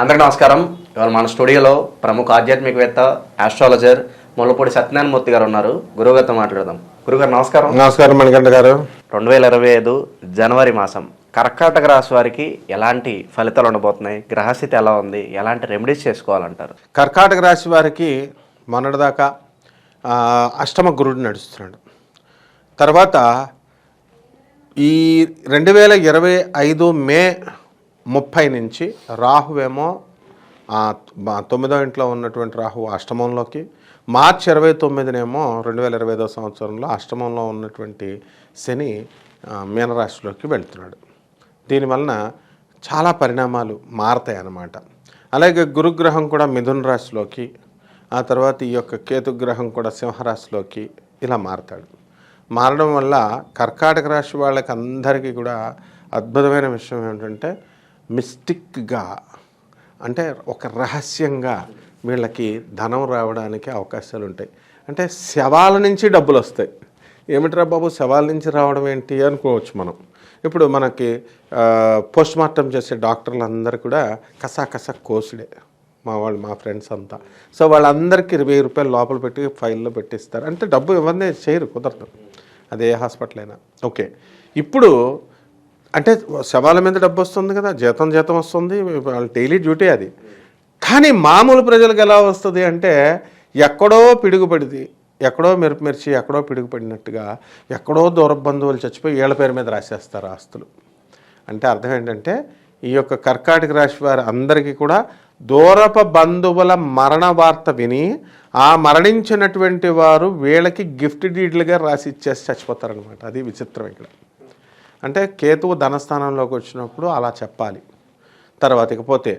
అందరికీ నమస్కారం. ఇవాళ మన స్టూడియోలో ప్రముఖ ఆధ్యాత్మికవేత్త ఆస్ట్రాలజర్ ముల్లపూడి సత్యనారాయణ మూర్తి గారు ఉన్నారు. గురువుగారితో మాట్లాడదాం. గురుగారు నమస్కారం. నమస్కారం మణికంఠ గారు. రెండు వేల ఇరవై ఐదు జనవరి మాసం కర్కాటక రాశి వారికి ఎలాంటి ఫలితాలు ఉండబోతున్నాయి? గ్రహస్థితి ఎలా ఉంది? ఎలాంటి రెమెడీస్ చేసుకోవాలంటారు? కర్కాటక రాశి వారికి మొన్నటిదాకా అష్టమ గురుడు నడుస్తున్నాడు. తర్వాత ఈ రెండు వేల ఇరవై ఐదు మే ముప్పై నుంచి రాహువేమో తొమ్మిదో ఇంట్లో ఉన్నటువంటి రాహు అష్టమంలోకి. మార్చ్ ఇరవై తొమ్మిదినేమో రెండు వేల ఇరవై ఐదో సంవత్సరంలో అష్టమంలో ఉన్నటువంటి శని మీనరాశిలోకి వెళ్తున్నాడు. దీనివలన చాలా పరిణామాలు మారతాయి అన్నమాట అలాగే గురుగ్రహం కూడా మిథున రాశిలోకి ఆ తర్వాత ఈ యొక్క కేతుగ్రహం కూడా సింహరాశిలోకి ఇలా మారతాడు. మారడం వల్ల కర్కాటక రాశి వాళ్ళకి అందరికీ కూడా అద్భుతమైన విషయం ఏమిటంటే మిస్టిక్గా అంటే ఒక రహస్యంగా వీళ్ళకి ధనం రావడానికి అవకాశాలు ఉంటాయి. అంటే శవాల నుంచి డబ్బులు వస్తాయి. ఏమిట్రా బాబు శవాల నుంచి రావడం ఏంటి అనుకోవచ్చు మనం. ఇప్పుడు మనకి పోస్ట్ మార్టం చేసే డాక్టర్లు అందరూ కూడా కసా కసా కోసుడే. మా వాళ్ళు మా ఫ్రెండ్స్ అంతా. సో వాళ్ళందరికీ ఇరవై రూపాయలు లోపల పెట్టి ఫైల్లో పెట్టిస్తారు. అంటే డబ్బు ఇవన్నీ చేయరు కుదరదు. అదే హాస్పిటల్ అయినా. ఓకే. ఇప్పుడు అంటే శవాల మీద డబ్బు వస్తుంది కదా జీతం జీతం వస్తుంది వాళ్ళ డైలీ డ్యూటీ అది. కానీ మామూలు ప్రజలకు ఎలా వస్తుంది అంటే ఎక్కడో పిడుగుపడింది ఎక్కడో మెరుపు మెరిచి ఎక్కడో పిడుగుపడినట్టుగా ఎక్కడో దూర బంధువులు చచ్చిపోయి వీళ్ళ పేరు మీద రాసేస్తారు ఆస్తులు. అంటే అర్థం ఏంటంటే ఈ యొక్క కర్కాటక రాశి వారి అందరికీ కూడా దూరప బంధువుల మరణ వార్త విని ఆ మరణించినటువంటి వారు వీళ్ళకి గిఫ్ట్ డీడ్లుగా రాసి ఇచ్చేసి చచ్చిపోతారనమాట అది విచిత్రం ఇక్కడ. అంటే కేతువు ధనస్థానంలోకి వచ్చినప్పుడు అలా చెప్పాలి. తర్వాత ఇకపోతే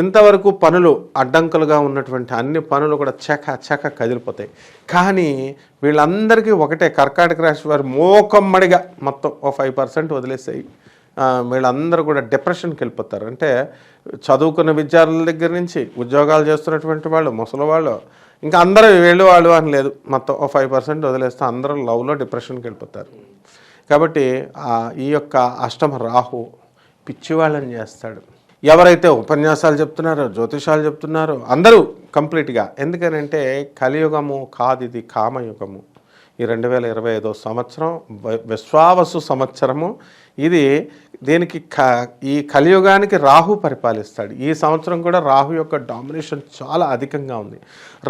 ఇంతవరకు పనులు అడ్డంకులుగా ఉన్నటువంటి అన్ని పనులు కూడా చక చక కదిలిపోతాయి. కానీ వీళ్ళందరికీ ఒకటే కర్కాటక రాశి వారు మోకమ్మడిగా మొత్తం ఓ ఫైవ్ పర్సెంట్ వదిలేసాయి. వీళ్ళందరూ కూడా డిప్రెషన్కి వెళ్ళిపోతారు. అంటే చదువుకున్న విద్యార్థుల దగ్గర నుంచి ఉద్యోగాలు చేస్తున్నటువంటి వాళ్ళు ముసలి వాళ్ళు ఇంకా అందరూ వీళ్ళు వాళ్ళు అని లేదు. మొత్తం ఓ ఫైవ్ పర్సెంట్ వదిలేస్తే అందరూ లవ్లో డిప్రెషన్కి వెళ్ళిపోతారు. కాబట్టి ఈ యొక్క అష్టమ రాహు పిచ్చివాళ్ళని చేస్తాడు. ఎవరైతే ఉపన్యాసాలు చెప్తున్నారో జ్యోతిషాలు చెప్తున్నారో అందరూ కంప్లీట్గా. ఎందుకనంటే కలియుగము కాదు ఇది కామయుగము. ఈ రెండు వేల ఇరవై ఐదో సంవత్సరం విశ్వావసు సంవత్సరము. ఇది దీనికి క ఈ కలియుగానికి రాహు పరిపాలిస్తాడు. ఈ సంవత్సరం కూడా రాహు యొక్క డామినేషన్ చాలా అధికంగా ఉంది.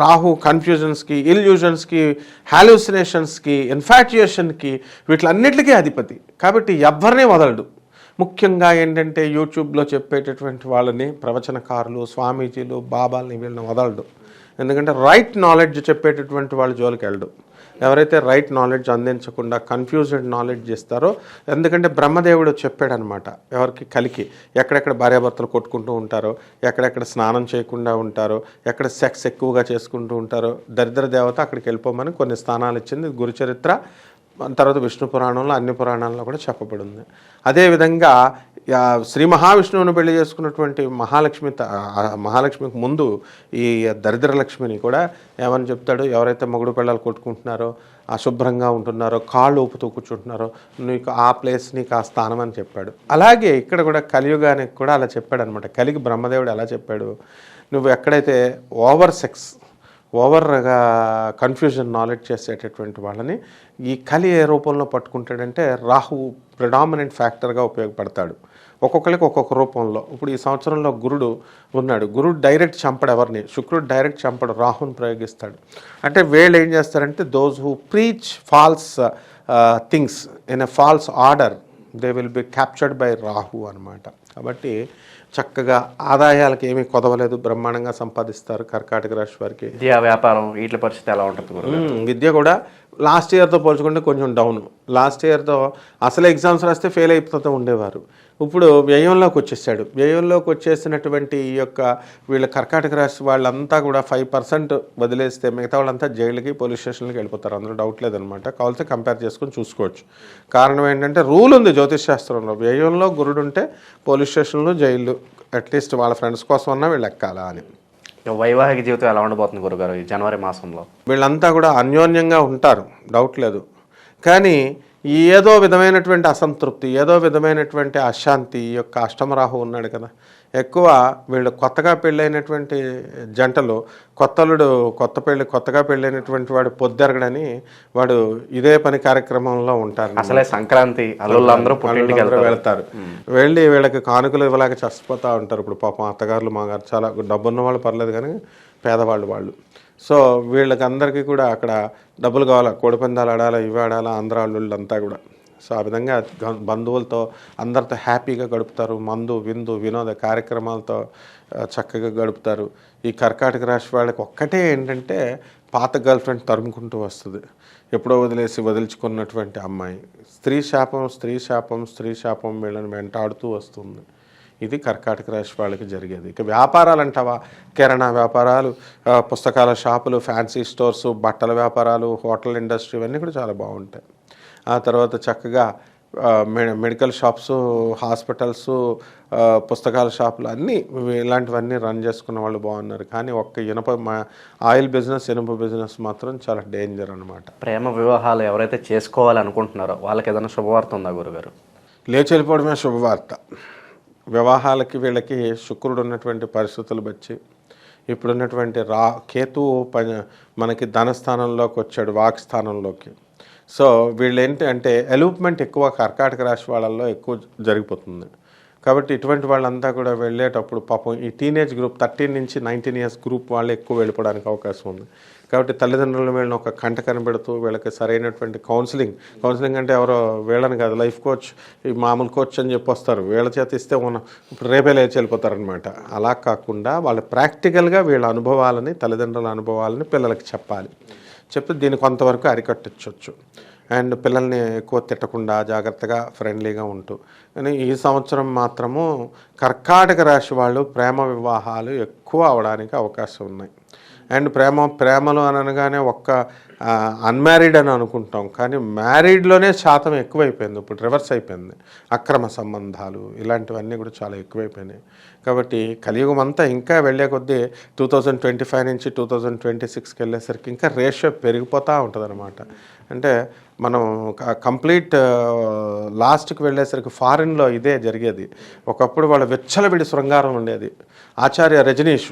రాహు కన్ఫ్యూజన్స్కి ఇల్యూజన్స్కి హాల్యూసినేషన్స్కి ఇన్ఫాట్యుయేషన్కి వీటిలన్నిటికీ అధిపతి. కాబట్టి ఎవరిని వదలడు. ముఖ్యంగా ఏంటంటే యూట్యూబ్లో చెప్పేటటువంటి వాళ్ళని ప్రవచనకారులు స్వామీజీలు బాబాల్ని వీళ్ళని వదలడు. ఎందుకంటే రైట్ నాలెడ్జ్ చెప్పేటటువంటి వాళ్ళు జోలికి వెళ్ళడు ఎవరైతే రైట్ నాలెడ్జ్ అందించకుండా కన్ఫ్యూజ్డ్ నాలెడ్జ్ ఇస్తారో ఎందుకంటే బ్రహ్మదేవుడు చెప్పాడనమాట ఎవరికి కలికి ఎక్కడెక్కడ భార్యాభర్తలు కొట్టుకుంటూ ఉంటారో ఎక్కడెక్కడ స్నానం చేయకుండా ఉంటారో ఎక్కడ సెక్స్ ఎక్కువగా చేసుకుంటూ ఉంటారో దరిద్ర దేవత అక్కడికి వెళ్ళిపోమని కొన్ని స్థానాలు ఇచ్చింది గురుచరిత్ర. తర్వాత విష్ణు పురాణంలో అన్ని పురాణాల్లో కూడా చెప్పబడింది. అదేవిధంగా శ్రీ మహావిష్ణువుని పెళ్ళి చేసుకున్నటువంటి మహాలక్ష్మి త- మహాలక్ష్మికి ముందు ఈ దరిద్ర లక్ష్మిని కూడా ఏమని చెప్తాడు? ఎవరైతే మగుడు పిల్లలు కొట్టుకుంటున్నారో అశుభ్రంగా ఉంటున్నారో కాళ్ళు ఊపుతూ కూర్చుంటున్నారో నీకు ఆ ప్లేస్ నీకు ఆ స్థానం అని చెప్పాడు. అలాగే ఇక్కడ కూడా కలియుగానికి కూడా అలా చెప్పాడు అనమాట కలిగి బ్రహ్మదేవుడు ఎలా చెప్పాడు? నువ్వు ఎక్కడైతే ఓవర్ సెక్స్ ఓవర్గా కన్ఫ్యూజన్ నాలెడ్జ్ చేసేటటువంటి వాళ్ళని ఈ కలి ఏ రూపంలో పట్టుకుంటాడంటే రాహు ప్రిడామినెంట్ ఫ్యాక్టర్గా ఉపయోగపడతాడు. ఒక్కొక్కరికి ఒక్కొక్క రూపంలో. ఇప్పుడు ఈ సంవత్సరంలో గురుడు ఉన్నాడు. గురుడు డైరెక్ట్ చంపడు ఎవరిని? శుక్రుడు డైరెక్ట్ చంపడు రాహుని ప్రయోగిస్తాడు. అంటే వీళ్ళు ఏం చేస్తారంటే those who preach false things in a false order they will be captured by Rahu అనమాట కాబట్టి చక్కగా ఆదాయాలకు ఏమీ కొదవలేదు బ్రహ్మాండంగా సంపాదిస్తారు కర్కాటక రాశి వారికి. విద్యా వ్యాపారం వీటి పరిస్థితి ఎలా ఉంటుంది. విద్య కూడా లాస్ట్ ఇయర్తో పోల్చుకుంటే కొంచెం డౌన్. లాస్ట్ ఇయర్తో అసలు ఎగ్జామ్స్ రాస్తే ఫెయిల్ అయిపోతూ ఉండేవారు. ఇప్పుడు వ్యయంలోకి వచ్చేసాడు. వ్యయంలోకి వచ్చేసినటువంటి ఈ యొక్క వీళ్ళ కర్కాటక రాశి వాళ్ళంతా కూడా ఫైవ్ పర్సెంట్ వదిలేస్తే మిగతా వాళ్ళంతా జైలుకి పోలీస్ స్టేషన్లకి వెళ్ళిపోతారు. అందులో డౌట్ లేదనమాట. కావాల్సి కంపేర్ చేసుకొని చూసుకోవచ్చు. కారణం ఏంటంటే రూల్ ఉంది జ్యోతిష్ శాస్త్రంలో. వ్యయంలో గురుడు ఉంటే పోలీస్ స్టేషన్లు జైళ్ళు అట్లీస్ట్ వాళ్ళ ఫ్రెండ్స్ కోసం అన్నా వీళ్ళు ఎక్కాలా అని. వైవాహిక జీవితం ఎలా ఉండబోతుంది గురుగారు ఈ జనవరి మాసంలో? వీళ్ళంతా కూడా అన్యోన్యంగా ఉంటారు. డౌట్ లేదు. కానీ ఏదో విధమైనటువంటి అసంతృప్తి ఏదో విధమైనటువంటి అశాంతి ఈ యొక్క అష్టమరాహు ఉన్నాడు కదా. ఎక్కువ వీళ్ళు కొత్తగా పెళ్ళైనటువంటి జంటలు కొత్తలుడు కొత్త పెళ్ళి కొత్తగా పెళ్ళైనటువంటి వాడు పొద్దెరగడని వాడు ఇదే పని కార్యక్రమంలో ఉంటారు. అసలే సంక్రాంతి వెళ్తారు. వెళ్ళి వీళ్ళకి కానుకలు ఇవ్వలేక చచ్చిపోతూ ఉంటారు. ఇప్పుడు పాపం అత్తగారులు మాగారు చాలా డబ్బున్న వాళ్ళు పర్లేదు కానీ పేదవాళ్ళు వాళ్ళు. సో వీళ్ళకి అందరికీ కూడా అక్కడ డబ్బులు కావాలా? కోడిపందాలు ఆడాలా ఇవి ఆడాలా? ఆంధ్ర వాళ్ళంతా కూడా. సో ఆ విధంగా బంధువులతో అందరితో హ్యాపీగా గడుపుతారు. మందు విందు వినోద కార్యక్రమాలతో చక్కగా గడుపుతారు. ఈ కర్కాటక రాశి వాళ్ళకి ఒక్కటే ఏంటంటే పాత గర్ల్ ఫ్రెండ్ తరుముకుంటూ వస్తుంది. ఎప్పుడో వదిలేసి వదిలించుకున్నటువంటి అమ్మాయి. స్త్రీ శాపం స్త్రీ శాపం స్త్రీ శాపం వీళ్ళని వెంటాడుతూ వస్తుంది. ఇది కర్కాటక రాశి వాళ్ళకి జరిగేది. ఇక వ్యాపారాలు అంటావా కిరాణా వ్యాపారాలు పుస్తకాల షాపులు ఫ్యాన్సీ స్టోర్స్ బట్టల వ్యాపారాలు హోటల్ ఇండస్ట్రీ ఇవన్నీ కూడా చాలా బాగుంటాయి. ఆ తర్వాత చక్కగా మెడికల్ షాప్స్ హాస్పిటల్స్ పుస్తకాల షాపులు అన్నీ ఇలాంటివన్నీ రన్ చేసుకున్న వాళ్ళు బాగున్నారు. కానీ ఒక్క ఇనప ఆయిల్ బిజినెస్ ఇనుప బిజినెస్ మాత్రం చాలా డేంజర్ అనమాట ప్రేమ వివాహాలు ఎవరైతే చేసుకోవాలనుకుంటున్నారో వాళ్ళకి ఏదైనా శుభవార్త ఉందా గురుగారు? లేచి వెళ్ళిపోవడమే శుభవార్త. వివాహాలకి వీళ్ళకి శుక్రుడు ఉన్నటువంటి పరిస్థితులు బట్టి ఇప్పుడున్నటువంటి రా కేతు ప మనకి ధనస్థానంలోకి వచ్చాడు వాక్ స్థానంలోకి సో వీళ్ళు ఏంటి అంటే ఎలూప్మెంట్ ఎక్కువ కర్కాటక రాశి వాళ్ళల్లో ఎక్కువ జరిగిపోతుంది. కాబట్టి ఇటువంటి వాళ్ళంతా కూడా వెళ్ళేటప్పుడు పాపం ఈ టీనేజ్ గ్రూప్ థర్టీన్ నుంచి నైన్టీన్ ఇయర్స్ గ్రూప్ వాళ్ళు ఎక్కువ వెళ్ళిపోవడానికి అవకాశం ఉంది. కాబట్టి తల్లిదండ్రులు వీళ్ళని ఒక కంట కనబెడుతూ వీళ్ళకి సరైనటువంటి కౌన్సిలింగ్ కౌన్సిలింగ్ అంటే ఎవరో వీళ్ళని కాదు లైఫ్ కోచ్ ఈ మామూలు కోచ్ అని చెప్పి వస్తారు. వీళ్ళ చేత ఇస్తే ఉన్న ఇప్పుడు రేపే లేచి వెళ్ళిపోతారనమాట అలా కాకుండా వాళ్ళు ప్రాక్టికల్గా వీళ్ళ అనుభవాలని తల్లిదండ్రుల అనుభవాలని పిల్లలకి చెప్పాలి. చెప్తే దీన్ని కొంతవరకు అరికట్టచ్చు. అండ్ పిల్లల్ని ఎక్కువ తిట్టకుండా జాగ్రత్తగా ఫ్రెండ్లీగా ఉంటూ. కానీ ఈ సంవత్సరం మాత్రము కర్కాటక రాశి వాళ్ళు ప్రేమ వివాహాలు ఎక్కువ అవడానికి అవకాశం ఉన్నాయి. అండ్ ప్రేమ ప్రేమలు అనగానే ఒక్క అన్మ్యారీడ్ అని అనుకుంటాం. కానీ మ్యారీడ్లోనే శాతం ఎక్కువైపోయింది. ఇప్పుడు రివర్స్ అయిపోయింది. అక్రమ సంబంధాలు ఇలాంటివన్నీ కూడా చాలా ఎక్కువైపోయినాయి. కాబట్టి కలియుగం అంతా ఇంకా వెళ్ళే కొద్దీ టూ థౌజండ్ ట్వంటీ ఫైవ్ నుంచి టూ థౌజండ్ ట్వంటీ సిక్స్కి వెళ్ళేసరికి ఇంకా రేషియో పెరిగిపోతూ ఉంటుంది అంటే మనం కంప్లీట్ లాస్ట్కి వెళ్ళేసరికి ఫారిన్లో ఇదే జరిగేది. ఒకప్పుడు వాళ్ళ విచ్చలవిడి శృంగారం ఉండేది. ఆచార్య రజనీష్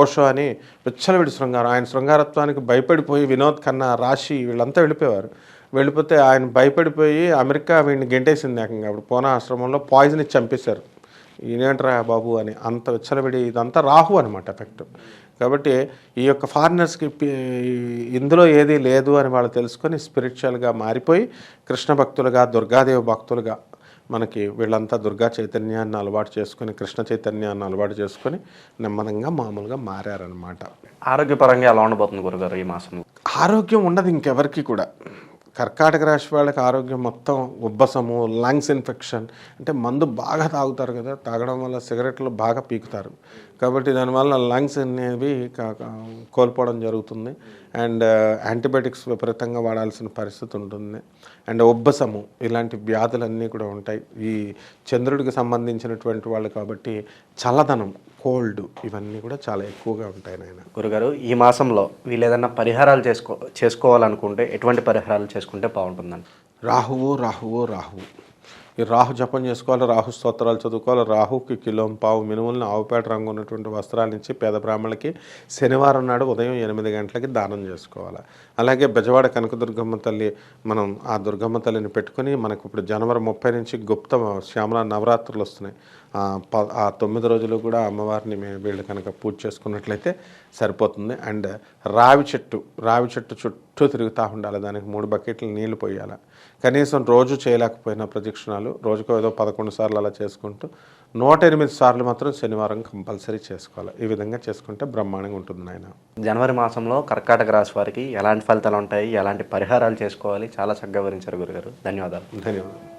ఓషో అని విచ్చలవిడి శృంగారం. ఆయన శృంగారత్వానికి భయపడిపోయి వినోద్ ఖన్నా రాశి వీళ్ళంతా వెళ్ళిపోయారు వెళ్ళిపోతే ఆయన భయపడిపోయి అమెరికా వీడిని గెంటేసింది ఏకంగా. అప్పుడు పోనా ఆశ్రమంలో పాయిజన్ ఇచ్చి చంపేశారు. ఈయనేంట్రా బాబు అని అంత విచ్చలవిడి ఇదంతా రాహు అనమాట ఎఫెక్ట్. కాబట్టి ఈ యొక్క ఫారినర్స్కి ఇందులో ఏది లేదు అని వాళ్ళు తెలుసుకొని స్పిరిచువల్గా మారిపోయి కృష్ణ భక్తులుగా దుర్గాదేవి భక్తులుగా మనకి వీళ్ళంతా దుర్గా చైతన్యాన్ని అలవాటు చేసుకొని కృష్ణ చైతన్యాన్ని అలవాటు చేసుకొని నెమ్మదంగా మామూలుగా మారారనమాట ఆరోగ్యపరంగా ఎలా ఉండబోతుంది గురుగారు ఈ మాసం? ఆరోగ్యం ఉండదు ఇంకెవరికి కూడా. కర్కాటక రాశి వాళ్ళకి ఆరోగ్యం మొత్తం ఉబ్బసము లంగ్స్ ఇన్ఫెక్షన్ అంటే మందు బాగా తాగుతారు కదా తాగడం వల్ల సిగరెట్లు బాగా పీకుతారు. కాబట్టి దానివల్ల లంగ్స్ అనేవి కోల్పోవడం జరుగుతుంది. అండ్ uh, యాంటీబయాటిక్స్ విపరీతంగా వాడాల్సిన పరిస్థితి ఉంటుంది. అండ్ ఉబ్బసము ఇలాంటి వ్యాధులన్నీ కూడా ఉంటాయి. ఈ చంద్రుడికి సంబంధించినటువంటి వాళ్ళు కాబట్టి చల్లదనం కోల్డ్ ఇవన్నీ కూడా చాలా ఎక్కువగా ఉంటాయి నాయన. గురుగారు ఈ మాసంలో వీళ్ళు ఏదైనా పరిహారాలు చేసుకో చేసుకోవాలనుకుంటే ఎటువంటి పరిహారాలు చేసుకుంటే బాగుంటుందండి? రాహువు రాహువు రాహువు. ఈ రాహు జపం చేసుకోవాలి రాహు స్తోత్రాలు చదువుకోవాలి రాహుకి కిలోం పావు మినుములను ఆవుపేట రంగు ఉన్నటువంటి వస్త్రాలు ఇచ్చి పేద బ్రాహ్మణులకి శనివారం నాడు ఉదయం ఎనిమిది గంటలకి దానం చేసుకోవాలి. అలాగే బెజవాడ కనకదుర్గమ్మ తల్లి మనం ఆ దుర్గమ్మ తల్లిని పెట్టుకొని మనకు ఇప్పుడు జనవరి ముప్పై నుంచి గుప్త శ్యామల నవరాత్రులు వస్తున్నాయి. ఆ తొమ్మిది రోజులు కూడా అమ్మవారిని వీళ్ళు కనుక పూజ చేసుకున్నట్లయితే సరిపోతుంది. అండ్ రావి చెట్టు రావి చెట్టు చుట్టూ తిరుగుతూ ఉండాలి. దానికి మూడు బకెట్లు నీళ్ళు పోయాలి. కనీసం రోజు చేయలేకపోయినా ప్రదక్షిణాలు రోజుకో ఏదో పదకొండు సార్లు అలా చేసుకుంటూ నూట ఎనిమిది సార్లు మాత్రం శనివారం కంపల్సరీ చేసుకోవాలి. ఈ విధంగా చేసుకుంటే బ్రహ్మాండంగా ఉంటుంది నాయన. జనవరి మాసంలో కర్కాటక రాశి వారికి ఎలాంటి ఫలితాలు ఉంటాయి? ఎలాంటి పరిహారాలు చేసుకోవాలి? చాలా చక్కగా వివరించారు గురుగారు. ధన్యవాదాలు. ధన్యవాదాలు.